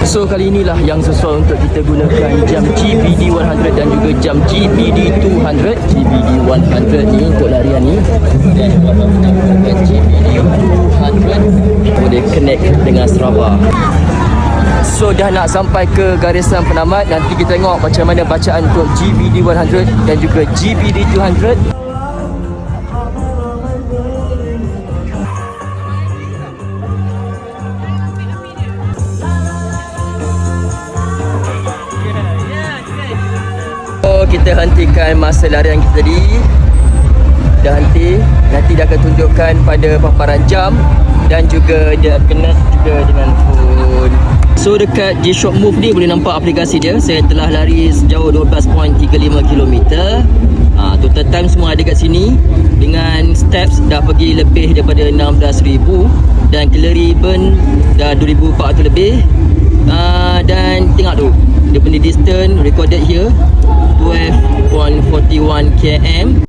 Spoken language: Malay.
So kali inilah yang sesuai untuk kita gunakan jam GPD 100 dan juga jam GPD 200 GPD 100 ni untuk larian ni. Dan gunakan GPD 200 boleh connect dengan Strava So dah nak sampai ke garisan penamat Nanti kita tengok macam mana bacaan untuk GPD 100 dan juga GPD 200 So kita hentikan masa larian kita tadi. Dah henti. Nanti dia akan tunjukkan pada paparan jam Dan juga dia connect juga dengan phone. So dekat G-Shock Move ni boleh nampak aplikasi dia. Saya telah lari sejauh 12.35km ha, Total time semua ada kat sini. Dengan steps dah pergi lebih daripada 16,000 Dan calorie burn dah 2,400 lebih. Tengok tu Punya distance recorded here 12.41 km